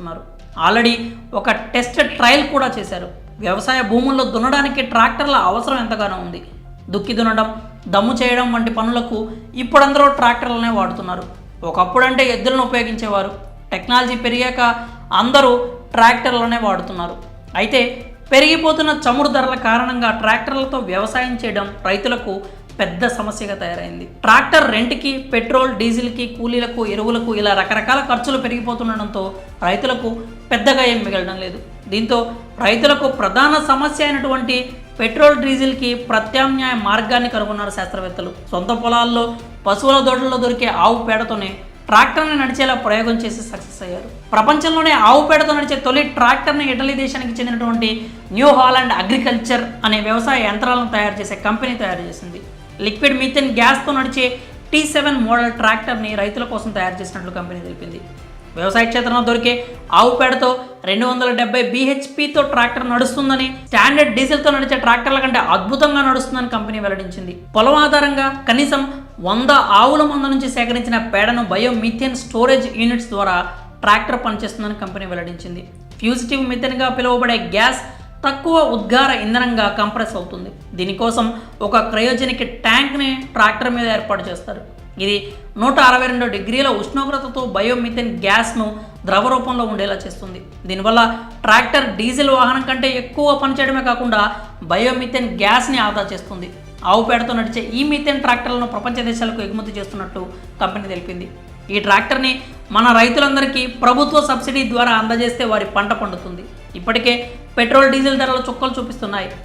ఉన్నారు ఆల్రెడీ ఒక test trial కూడా చేశారు. వ్యవసాయ భూముల్లో దున్నడానికి ట్రాక్టర్ల అవసరం ఎంతగానో ఉంది. దుక్కి దున్నడం దమ్ము చేయడం వంటి పనులకు ఇప్పుడందరూ ట్రాక్టర్లనే వాడుతున్నారు. ఒకప్పుడంటే ఎద్దులను ఉపయోగించేవారు. టెక్నాలజీ పెరిగాక అందరూ ట్రాక్టర్లనే వాడుతున్నారు. అయితే పెరిగిపోతున్న చమురు ధరల కారణంగా ట్రాక్టర్లతో వ్యవసాయం చేయడం రైతులకు పెద్ద సమస్యగా తయారైంది. ట్రాక్టర్ రెంట్కి పెట్రోల్ డీజిల్కి కూలీలకు ఎరువులకు ఇలా రకరకాల ఖర్చులు పెరిగిపోతుండడంతో రైతులకు పెద్దగా ఏం మిగలడం లేదు. దీంతో రైతులకు ప్రధాన సమస్య అయినటువంటి పెట్రోల్ డీజిల్కి ప్రత్యామ్నాయ మార్గాన్ని కనుగొన్నారు శాస్త్రవేత్తలు. సొంత పొలాల్లో పశువుల దొడ్లలో దొరికే ఆవు పేడతోనే ట్రాక్టర్ని నడిచేలా ప్రయోగం చేసి సక్సెస్ అయ్యారు. ప్రపంచంలోనే ఆవు పేడతో నడిచే తొలి ట్రాక్టర్ని ఇటలీ దేశానికి చెందినటువంటి న్యూ హాలాండ్ అగ్రికల్చర్ అనే వ్యవసాయ యంత్రాలను తయారు చేసే కంపెనీ తయారు చేసింది. లిక్విడ్ మిథెన్ గ్యాస్తో నడిచే టీ సెవెన్ మోడల్ ట్రాక్టర్ని రైతుల కోసం తయారు చేసినట్లు కంపెనీ తెలిపింది. వ్యవసాయ క్షేత్రంలో దొరికే ఆవు పేడతో రెండు వందల డెబ్బై బీహెచ్పితో ట్రాక్టర్ నడుస్తుందని స్టాండర్డ్ డీజిల్తో నడిచే ట్రాక్టర్ల కంటే అద్భుతంగా నడుస్తుందని కంపెనీ వెల్లడించింది. పొలం ఆధారంగా కనీసం వంద ఆవుల మంద నుంచి సేకరించిన పేడను బయోమిథేన్ స్టోరేజ్ యూనిట్స్ ద్వారా ట్రాక్టర్ పనిచేస్తుందని కంపెనీ వెల్లడించింది. ఫ్యూజిటివ్ మిథెన్గా పిలువబడే గ్యాస్ తక్కువ ఉద్గార ఇంధనంగా కంప్రెస్ అవుతుంది. దీనికోసం ఒక క్రయోజనిక్ ట్యాంక్ని ట్రాక్టర్ మీద ఏర్పాటు చేస్తారు. ఇది నూట అరవై రెండు డిగ్రీల ఉష్ణోగ్రతతో బయోమిథెన్ గ్యాస్ను ద్రవ రూపంలో ఉండేలా చేస్తుంది. దీనివల్ల ట్రాక్టర్ డీజిల్ వాహనం కంటే ఎక్కువ పనిచేయడమే కాకుండా బయోమిథెన్ గ్యాస్ని ఆదా చేస్తుంది. ఆవు పేడతో నడిచే ఈ మిథెన్ ట్రాక్టర్లను ప్రపంచ దేశాలకు ఎగుమతి చేస్తున్నట్టు కంపెనీ తెలిపింది. ఈ ట్రాక్టర్ని మన రైతులందరికీ ప్రభుత్వ సబ్సిడీ ద్వారా అందజేస్తే వారి పంట పండుతుంది. ఇప్పటికే పెట్రోల్ డీజిల్ ధరలు చుక్కలు చూపిస్తున్నాయి.